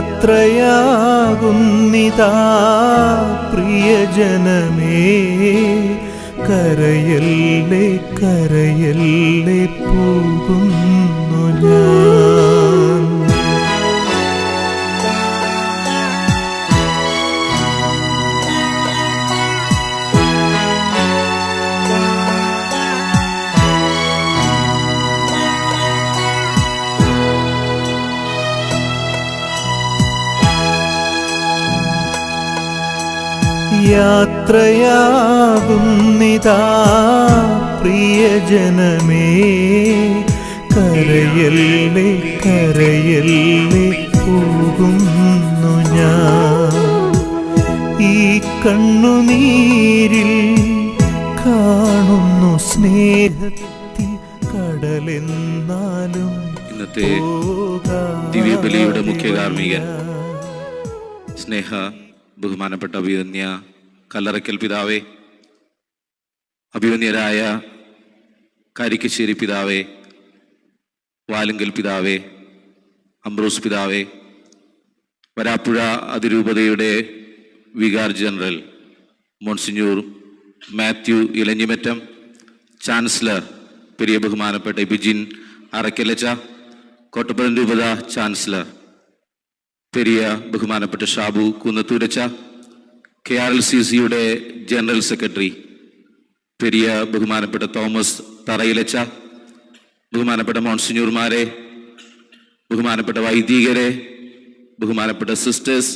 യാത്രയാകുന്നിതാ പ്രിയജനമേ. കരയല്ലേ കരയല്ലേ പോകുന്നു ഞാൻ. യാത്രയാകുന്നിതാ പ്രിയജനമേ കരയല്ലേ കരയല്ലേ പോകുന്നു ഞാൻ. ഈ കണ്ണുനീരിൽ കാണുന്നു സ്നേഹത്തിൽ കടലെന്നാലും ഇന്നത്തെ ദിവ്യബലിയുടെ മുഖ്യ കാർമ്മികൻ സ്നേഹ ബഹുമാനപ്പെട്ട അഭിവന്യ കല്ലറയ്ക്കൽ പിതാവേ അഭിമന്യരായ കാരിക്കശ്ശേരി പിതാവേ വാലുങ്കൽ പിതാവേ അംബ്രോസ് പിതാവേ വരാപ്പുഴ അതിരൂപതയുടെ vicar general monsignor Mathew Elanjimattam chancellor Periya ബഹുമാനപ്പെട്ട ബിജിൻ അറക്കലച്ച കോട്ടപ്പുറം രൂപത ചാൻസലർ പെരിയ ബഹുമാനപ്പെട്ട ഷാബു കുന്നത്തൂരച്ച കെ ആർ എൽ സി സിയുടെ ജനറൽ സെക്രട്ടറി പെരിയ ബഹുമാനപ്പെട്ട തോമസ് തറയിലച്ച ബഹുമാനപ്പെട്ട മോൺസിഞ്ഞൂർമാരെ ബഹുമാനപ്പെട്ട വൈദികരെ ബഹുമാനപ്പെട്ട സിസ്റ്റേഴ്സ്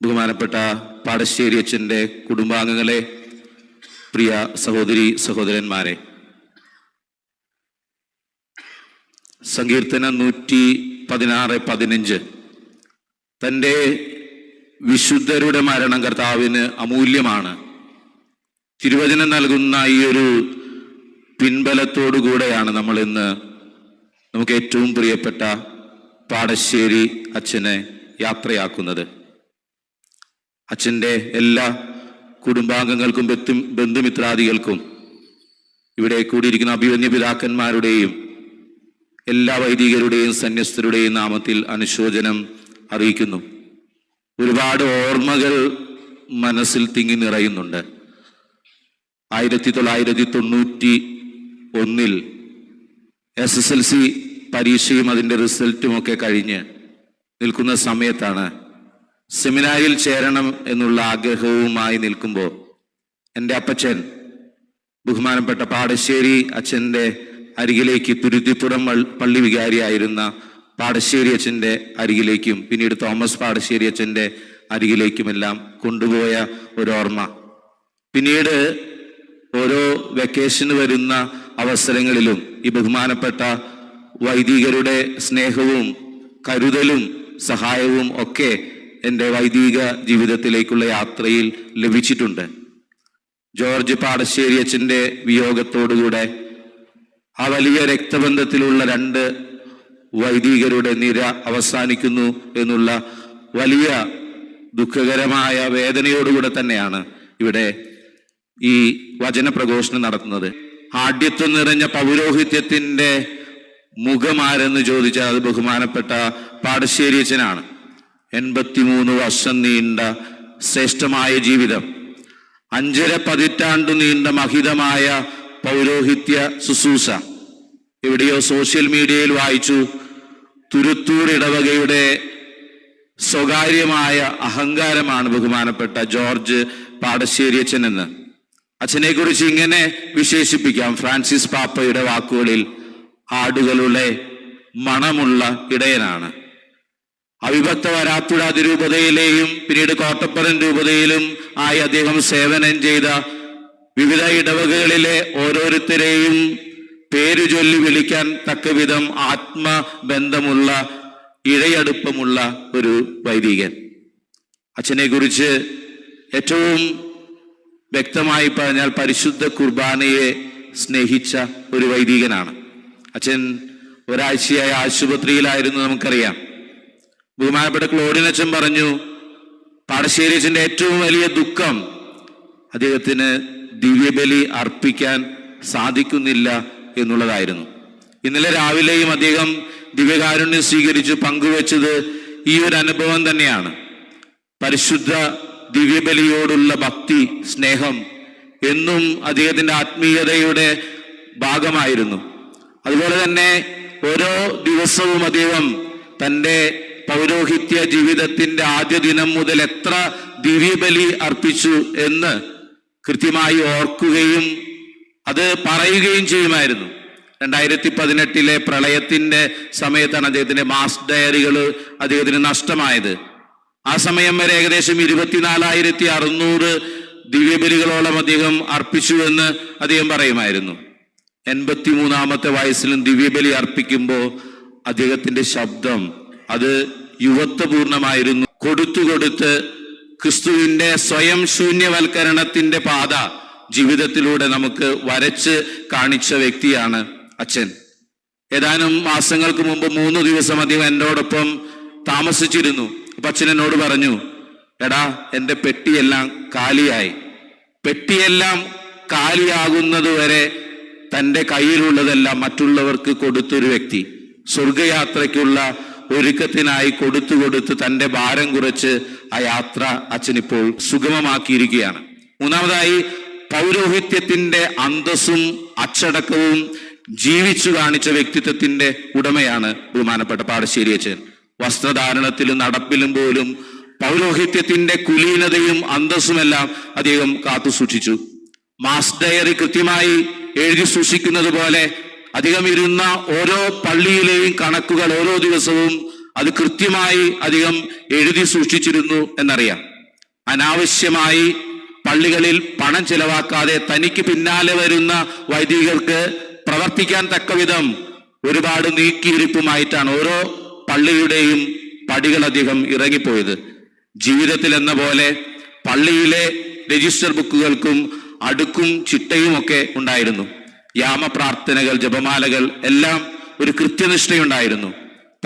ബഹുമാനപ്പെട്ട പാടശ്ശേരി അച്ഛന്റെ കുടുംബാംഗങ്ങളെ പ്രിയ സഹോദരി സഹോദരന്മാരെ. സങ്കീർത്തന നൂറ്റി പതിനാറ് പതിനഞ്ച്. തന്റെ വിശുദ്ധരുടെ മരണം കർത്താവിന് അമൂല്യമാണ്. തിരുവചനം നൽകുന്ന ഈ ഒരു പിൻബലത്തോടുകൂടെയാണ് നമ്മൾ ഇന്ന് നമുക്ക് ഏറ്റവും പ്രിയപ്പെട്ട പാടശ്ശേരി അച്ഛനെ യാത്രയാക്കുന്നത്. അച്ഛന്റെ എല്ലാ കുടുംബാംഗങ്ങൾക്കും ബന്ധു ബന്ധുമിത്രാദികൾക്കും ഇവിടെ കൂടിയിരിക്കുന്ന അഭിവന്യ പിതാക്കന്മാരുടെയും എല്ലാ വൈദികരുടെയും സന്യസ്തരുടെയും നാമത്തിൽ അനുശോചനം അറിയിക്കുന്നു. ഒരുപാട് ഓർമ്മകൾ മനസ്സിൽ തിങ്ങി നിറയുന്നുണ്ട്. ആയിരത്തി തൊള്ളായിരത്തി തൊണ്ണൂറ്റി ഒന്നിൽ എസ് എസ് എൽ സി പരീക്ഷയും അതിന്റെ റിസൾട്ടും ഒക്കെ കഴിഞ്ഞ് നിൽക്കുന്ന സമയത്താണ് സെമിനാരിൽ ചേരണം എന്നുള്ള ആഗ്രഹവുമായി നിൽക്കുമ്പോൾ എന്റെ അപ്പച്ചൻ ബഹുമാനപ്പെട്ട പാടശ്ശേരി അച്ഛന്റെ അരികിലേക്ക് തുരുത്തിപ്പുറം പള്ളി വികാരിയായിരുന്ന പാടശ്ശേരി അച്ഛന്റെ അരികിലേക്കും പിന്നീട് തോമസ് പാടശ്ശേരി അച്ഛന്റെ അരികിലേക്കുമെല്ലാം കൊണ്ടുപോയ ഒരു ഓർമ്മ പിന്നീട് ഓരോ വെക്കേഷന് വരുന്ന അവസരങ്ങളിലും ഈ ബഹുമാനപ്പെട്ട വൈദികരുടെ സ്നേഹവും കരുതലും സഹായവും ഒക്കെ എന്റെ വൈദിക ജീവിതത്തിലേക്കുള്ള യാത്രയിൽ ലഭിച്ചിട്ടുണ്ട്. ജോർജ് പാടശ്ശേരി അച്ഛന്റെ വിയോഗത്തോടുകൂടെ ആ വലിയ രക്തബന്ധത്തിലുള്ള രണ്ട് വൈദികരുടെ നിര അവസാനിക്കുന്നു എന്നുള്ള വലിയ ദുഃഖകരമായ വേദനയോടുകൂടെ തന്നെയാണ് ഇവിടെ ഈ വചനപ്രഘോഷണം നടത്തുന്നത്. ആഢ്യത്വം നിറഞ്ഞ പൗരോഹിത്യത്തിന്റെ മുഖമാരെന്ന് ചോദിച്ചാൽ അത് ബഹുമാനപ്പെട്ട പാടശ്ശേരി അച്ഛനാണ്. എൺപത്തിമൂന്ന് വർഷം നീണ്ട ശ്രേഷ്ഠമായ ജീവിതം. അഞ്ചര പതിറ്റാണ്ടു നീണ്ട മഹിതമായ പൗരോഹിത്യ ശുശ്രൂഷ. എവിടെയോ സോഷ്യൽ മീഡിയയിൽ വായിച്ചു തുരുത്തൂർ ഇടവകയുടെ സ്വകാര്യമായ അഹങ്കാരമാണ് ബഹുമാനപ്പെട്ട ജോർജ് പാടശ്ശേരി അച്ഛൻ എന്ന്. അച്ഛനെ കുറിച്ച് ഇങ്ങനെ വിശേഷിപ്പിക്കാം. ഫ്രാൻസിസ് പാപ്പയുടെ വാക്കുകളിൽ ആടുകളുടെ മണമുള്ള ഇടയനാണ്. അവിഭക്ത വരാപ്പുഴ അതിരൂപതയിലെയും പിന്നീട് കോട്ടപ്പുറം രൂപതയിലും ആയി അദ്ദേഹം സേവനം ചെയ്ത വിവിധ ഇടവകകളിലെ ഓരോരുത്തരെയും പേരു ചൊല്ലി വിളിക്കാൻ തക്കവിധം ആത്മബന്ധമുള്ള ഇഴയടുപ്പമുള്ള ഒരു വൈദികൻ. അച്ഛനെ കുറിച്ച് ഏറ്റവും വ്യക്തമായി പറഞ്ഞാൽ പരിശുദ്ധ കുർബാനയെ സ്നേഹിച്ച ഒരു വൈദികനാണ്. അച്ഛൻ ഒരാഴ്ചയായി ആശുപത്രിയിലായിരുന്നു നമുക്കറിയാം. ബഹുമാനപ്പെട്ട ക്ലോഡിനച്ഛൻ പറഞ്ഞു പാടശ്ശേരി അച്ഛന്റെ ഏറ്റവും വലിയ ദുഃഖം അദ്ദേഹത്തിന് ദിവ്യബലി അർപ്പിക്കാൻ സാധിക്കുന്നില്ല എന്നുള്ളതായിരുന്നു. ഇന്നലെ രാവിലെയും അദ്ദേഹം ദിവ്യകാരുണ്യം സ്വീകരിച്ച് പങ്കുവച്ചത് ഈ ഒരു അനുഭവം തന്നെയാണ്. പരിശുദ്ധ ദിവ്യബലിയോടുള്ള ഭക്തി സ്നേഹം എന്നും അദ്ദേഹത്തിന്റെ ആത്മീയതയുടെ ഭാഗമായിരുന്നു. അതുപോലെ തന്നെ ഓരോ ദിവസവും അദ്ദേഹം തന്റെ പൗരോഹിത്യ ജീവിതത്തിന്റെ ആദ്യ ദിനം മുതൽ എത്ര ദിവ്യബലി അർപ്പിച്ചു എന്ന് കൃത്യമായി ഓർക്കുകയും അത് പറയുകയും ചെയ്യുമായിരുന്നു. രണ്ടായിരത്തി പതിനെട്ടിലെ പ്രളയത്തിന്റെ സമയത്താണ് അദ്ദേഹത്തിന്റെ മാസ് ഡയറികൾ അദ്ദേഹത്തിന് നഷ്ടമായത്. ആ സമയം വരെ ഏകദേശം ഇരുപത്തിനാലായിരത്തി അറുന്നൂറ് ദിവ്യബലികളോളം അദ്ദേഹം അർപ്പിച്ചുവെന്ന് അദ്ദേഹം പറയുമായിരുന്നു. എൺപത്തി മൂന്നാമത്തെ വയസ്സിലും ദിവ്യബലി അർപ്പിക്കുമ്പോൾ അദ്ദേഹത്തിന്റെ ശബ്ദം അത് യുവത്വപൂർണമായിരുന്നു കൊടുത്തു കൊടുത്ത് ക്രിസ്തുവിന്റെ സ്വയം ശൂന്യവൽക്കരണത്തിന്റെ പാത ജീവിതത്തിലൂടെ നമുക്ക് വരച്ച് കാണിച്ച വ്യക്തിയാണ് അച്ഛൻ. ഏതാനും മാസങ്ങൾക്ക് മുമ്പ് മൂന്ന് ദിവസം അധികം എന്നോടൊപ്പം താമസിച്ചിരുന്നു. അപ്പൊ അച്ഛൻ എന്നോട് പറഞ്ഞു എടാ എന്റെ പെട്ടിയെല്ലാം കാലിയായി. പെട്ടിയെല്ലാം കാലിയാകുന്നത് വരെ തന്റെ കയ്യിലുള്ളതെല്ലാം മറ്റുള്ളവർക്ക് കൊടുത്തൊരു വ്യക്തി. സ്വർഗയാത്രയ്ക്കുള്ള ഒരുക്കത്തിനായി കൊടുത്തു കൊടുത്ത് തന്റെ ഭാരം കുറച്ച് ആ യാത്ര അച്ഛനിപ്പോൾ സുഗമമാക്കിയിരിക്കുകയാണ്. മൂന്നാമതായി പൗരോഹിത്യത്തിന്റെ അന്തസ്സും അച്ചടക്കവും ജീവിച്ചു കാണിച്ച വ്യക്തിത്വത്തിന്റെ ഉടമയാണ് ബഹുമാനപ്പെട്ട പാടശ്ശേരി അച്ഛൻ. വസ്ത്രധാരണത്തിലും നടപ്പിലും പോലും പൗരോഹിത്യത്തിന്റെ കുലീനതയും അന്തസ്സുമെല്ലാം അദ്ദേഹം കാത്തു സൂക്ഷിച്ചു. മാസ് ഡയറി കൃത്യമായി എഴുതി സൂക്ഷിക്കുന്നത് പോലെ അധികം ഇരുന്ന ഓരോ പള്ളിയിലെയും കണക്കുകൾ ഓരോ ദിവസവും അത് കൃത്യമായി അധികം എഴുതി സൂക്ഷിച്ചിരുന്നു എന്നറിയാം. അനാവശ്യമായി പള്ളികളിൽ പണം ചിലവാക്കാതെ തനിക്ക് പിന്നാലെ വരുന്ന വൈദികർക്ക് പ്രവർത്തിക്കാൻ തക്കവിധം ഒരുപാട് നീക്കിയിരിപ്പുമായിട്ടാണ് ഓരോ പള്ളിയുടെയും പടികൾ അധികം ഇറങ്ങിപ്പോയത്. ജീവിതത്തിൽ എന്ന പോലെ പള്ളിയിലെ രജിസ്റ്റർ ബുക്കുകൾക്കും അടുക്കും ചിട്ടയും ഒക്കെ ഉണ്ടായിരുന്നു. യാമപ്രാർത്ഥനകൾ ജപമാലകൾ എല്ലാം ഒരു കൃത്യനിഷ്ഠയുണ്ടായിരുന്നു.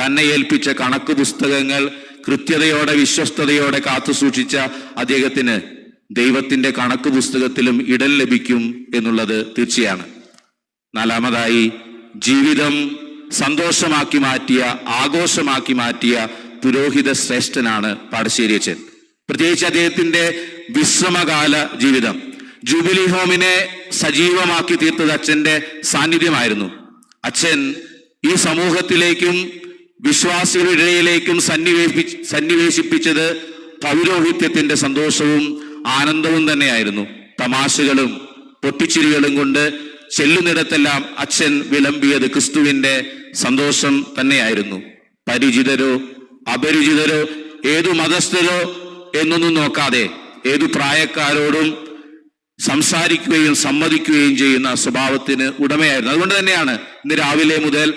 തന്നെ ഏൽപ്പിച്ച കണക്ക് പുസ്തകങ്ങൾ കൃത്യതയോടെ വിശ്വസ്തയോടെ കാത്തു സൂക്ഷിച്ച അദ്ദേഹത്തിന് ദൈവത്തിന്റെ കണക്ക് പുസ്തകത്തിലും ഇടം ലഭിക്കും എന്നുള്ളത് തീർച്ചയാണ്. നാലാമതായി ജീവിതം സന്തോഷമാക്കി മാറ്റിയ ആഘോഷമാക്കി മാറ്റിയ പുരോഹിത ശ്രേഷ്ഠനാണ് പാടശ്ശേരി അച്ഛൻ. പ്രത്യേകിച്ച് അദ്ദേഹത്തിന്റെ വിശ്രമകാല ജീവിതം. ജൂബിലി ഹോമിനെ സജീവമാക്കി തീർത്തത് അച്ഛന്റെ സാന്നിധ്യമായിരുന്നു. അച്ഛൻ ഈ സമൂഹത്തിലേക്കും വിശ്വാസികളുടെ ഇടയിലേക്കും സന്നിവേശി സന്നിവേശിപ്പിച്ചത് പൗരോഹിത്യത്തിന്റെ സന്തോഷവും ആനന്ദവും തന്നെയായിരുന്നു. തമാശകളും പൊട്ടിച്ചിരികളും കൊണ്ട് ചെല്ലുന്നിടത്തെല്ലാം അച്ഛൻ വിളമ്പിയത് ക്രിസ്തുവിന്റെ സന്തോഷം തന്നെയായിരുന്നു. പരിചിതരോ അപരിചിതരോ ഏതു മതസ്ഥരോ എന്നൊന്നും നോക്കാതെ ഏതു പ്രായക്കാരോടും സംസാരിക്കുകയും സമ്മതിക്കുകയും ചെയ്യുന്ന സ്വഭാവത്തിന് ഉടമയായിരുന്നു. അതുകൊണ്ട് തന്നെയാണ് ഇന്ന് രാവിലെ മുതൽ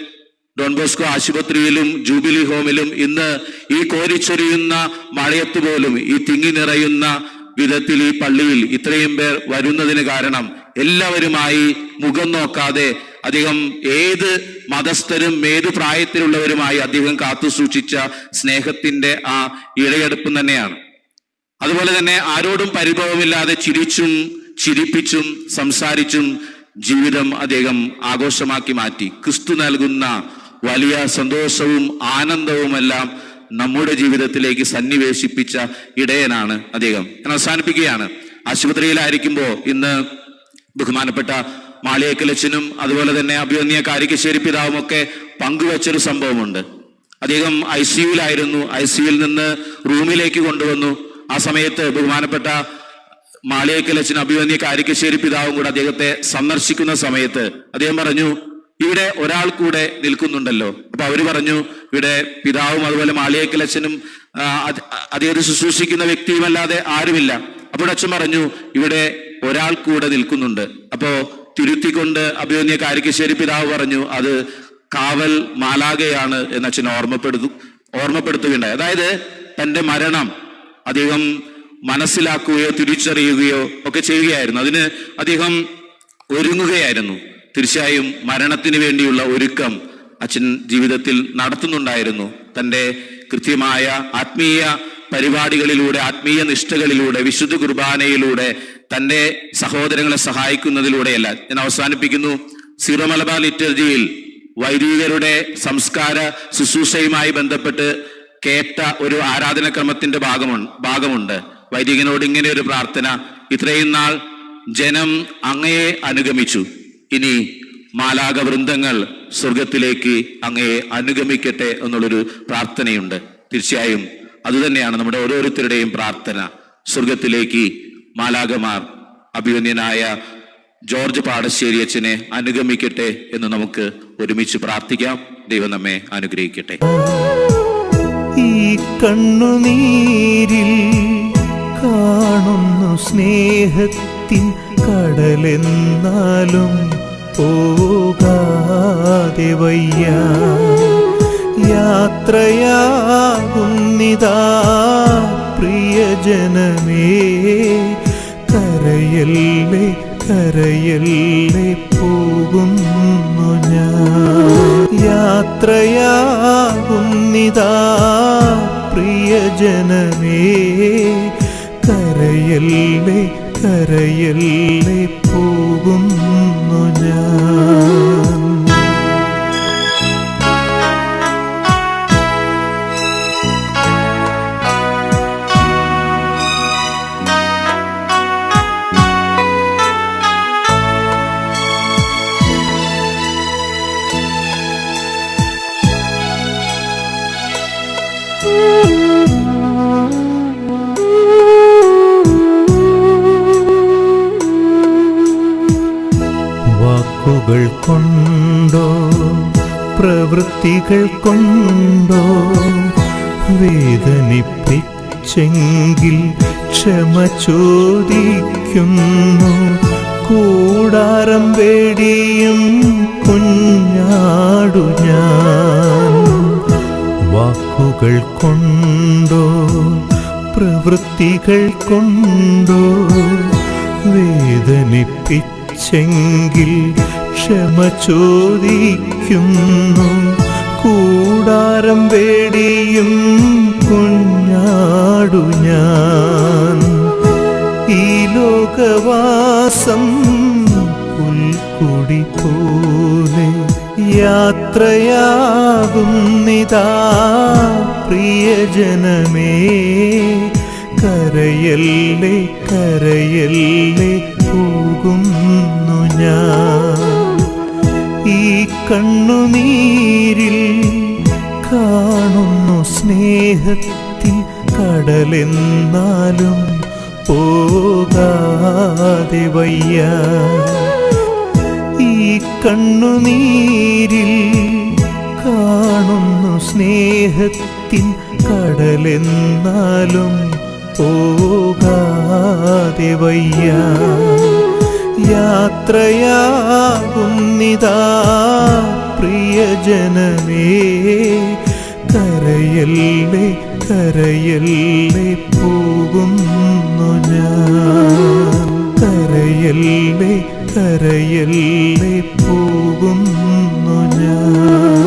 ഡോൺ ബോസ്കോ ആശുപത്രിയിലും ജൂബിലി ഹോമിലും ഇന്ന് ഈ കോരിച്ചൊരിയുന്ന മഴയത്ത് പോലും ഈ തിങ്ങി നിറയുന്ന വിധത്തിൽ ഈ പള്ളിയിൽ ഇത്രയും പേർ വരുന്നതിന് കാരണം എല്ലാവരുമായി മുഖം നോക്കാതെ അധികം ഏത് മതസ്ഥരും ഏത് പ്രായത്തിലുള്ളവരുമായി അദ്ദേഹം കാത്തു സൂക്ഷിച്ച സ്നേഹത്തിന്റെ ആ ഇഴയെടുപ്പും തന്നെയാണ്. അതുപോലെ തന്നെ ആരോടും പരിഭവമില്ലാതെ ചിരിച്ചും ചിരിപ്പിച്ചും സംസാരിച്ചും ജീവിതം അദ്ദേഹം ആഘോഷമാക്കി മാറ്റി. ക്രിസ്തു നൽകുന്ന വലിയ സന്തോഷവും ആനന്ദവുമെല്ലാം നമ്മുടെ ജീവിതത്തിലേക്ക് സന്നിവേശിപ്പിച്ച ഇടയനാണ് അദ്ദേഹം. ഞാൻ അവസാനിപ്പിക്കുകയാണ്. ആശുപത്രിയിലായിരിക്കുമ്പോൾ ഇന്ന് ബഹുമാനപ്പെട്ട മാളിയേക്കലച്ചനും അതുപോലെ തന്നെ അഭിമന്യ കാരിക്കശ്ശേരി പിതാവും ഒക്കെ പങ്കുവച്ചൊരു സംഭവമുണ്ട്. അദ്ദേഹം ഐ സിയുലായിരുന്നു ഐ സിയിൽ നിന്ന് റൂമിലേക്ക് കൊണ്ടുവന്നു. ആ സമയത്ത് ബഹുമാനപ്പെട്ട മാളിയേക്കലച്ചൻ അഭിമന്യ കാരിക്കശ്ശേരി പിതാവും കൂടെ അദ്ദേഹത്തെ സന്ദർശിക്കുന്ന സമയത്ത് അദ്ദേഹം പറഞ്ഞു ഇവിടെ ഒരാൾ കൂടെ നിൽക്കുന്നുണ്ടല്ലോ. അപ്പൊ അവർ പറഞ്ഞു ഇവിടെ പിതാവും അതുപോലെ മാളിയേക്കലച്ചനും അതേത് ശുശ്രൂഷിക്കുന്ന വ്യക്തിയുമല്ലാതെ ആരുമില്ല. അപ്പോൾ അച്ഛൻ പറഞ്ഞു ഇവിടെ ഒരാൾ കൂടെ നിൽക്കുന്നുണ്ട്. അപ്പോ തിരുത്തിക്കൊണ്ട് അഭിമന്യ കാരിക്കശ്ശേരി പിതാവ് പറഞ്ഞു അത് കാവൽ മാലാകയാണ് എന്ന് അച്ഛൻ ഓർമ്മപ്പെടുത്തു ഓർമ്മപ്പെടുത്തുകയുണ്ടായി. അതായത് തന്റെ മരണം അദ്ദേഹം മനസ്സിലാക്കുകയോ തിരിച്ചറിയുകയോ ഒക്കെ ചെയ്യുകയായിരുന്നു. അതിന് അദ്ദേഹം ഒരുങ്ങുകയായിരുന്നു. തീർച്ചയായും മരണത്തിന് വേണ്ടിയുള്ള ഒരുക്കം അച്ഛൻ ജീവിതത്തിൽ നടത്തുന്നുണ്ടായിരുന്നു. തന്റെ കൃത്യമായ ആത്മീയ പരിപാടികളിലൂടെ ആത്മീയ നിഷ്ഠകളിലൂടെ വിശുദ്ധ കുർബാനയിലൂടെ തന്റെ സഹോദരങ്ങളെ സഹായിക്കുന്നതിലൂടെയല്ല. ഞാൻ അവസാനിപ്പിക്കുന്നു. സീറോ മലബാർ ലിറ്റർജിയിൽ വൈദികരുടെ സംസ്കാര ശുശ്രൂഷയുമായി ബന്ധപ്പെട്ട് കേട്ട ഒരു ആരാധനക്രമത്തിന്റെ ഭാഗമുണ്ട് ഭാഗമുണ്ട്. വൈദികനോട് ഇങ്ങനെ ഒരു പ്രാർത്ഥന ഇത്രയും നാൾ ജനം അങ്ങയെ അനുഗമിച്ചു. ഇനി മാലാക വൃന്ദങ്ങൾ സ്വർഗത്തിലേക്ക് അങ്ങയെ അനുഗമിക്കട്ടെ എന്നുള്ളൊരു പ്രാർത്ഥനയുണ്ട്. തീർച്ചയായും അതുതന്നെയാണ് നമ്മുടെ ഓരോരുത്തരുടെയും പ്രാർത്ഥന. സ്വർഗത്തിലേക്ക് മാലാകമാർ അഭിമന്യനായ ജോർജ് പാടശ്ശേരി അച്ഛനെ അനുഗമിക്കട്ടെ എന്ന് നമുക്ക് ഒരുമിച്ച് പ്രാർത്ഥിക്കാം. ദൈവം നമ്മെ അനുഗ്രഹിക്കട്ടെ. ഈ കണ്ണുനീരിൽ കാണുന്നു സ്നേഹത്തിൻ കടലെന്നാലും പോകാതെ വയ്യ. യാത്രയാകുന്നിതാ പ്രിയജനമേ. കരയല്ലേ കരയല്ലേ പോകുന്നു ഞാൻ. യാത്രയാകുന്നിതാ പ്രിയജനമേ. കരയല്ലേ കരയല്ലേ പോകുന്നു ഞാൻ. പ്രവൃത്തികൾ കൊണ്ടോ വേദനിപ്പിച്ചെങ്കിൽ ക്ഷമ ചോദിക്കുന്നു. കൂടാരം വേടിയും കുഞ്ഞാടു ഞാൻ. വാക്കുകൾ കൊണ്ടോ പ്രവൃത്തികൾ കൊണ്ടോ വേദനിപ്പിച്ചെങ്കിൽ ക്ഷമ ചോദിക്കുന്നു. കൂടാരം വേടിയും കുഞ്ഞാടു ഞാൻ. ഈ ലോകവാസം പുൽക്കുടി പോലെ യാത്രയാകുന്നിതാ പ്രിയജനമേ. കരയല്ലേ കരയല്ലേ പോകുന്നു ഞാൻ. ഈ കണ്ണുനീരിൽ കാണുന്നു സ്നേഹത്തിൻ കടലെന്നാലും പോകാതെ വയ്യ. ഈ കണ്ണുനീരിൽ കാണുന്നു സ്നേഹത്തിൻ കടലെന്നാലും പോകാതെ വയ്യ. യാത്രയാകുന്നിതാ പ്രിയജനമേ കരയല്ലേ കരയല്ലേ പോകുന്നു ഞാൻ? കരയല്ലേ കരയല്ലേ പോകുന്നു ഞാൻ?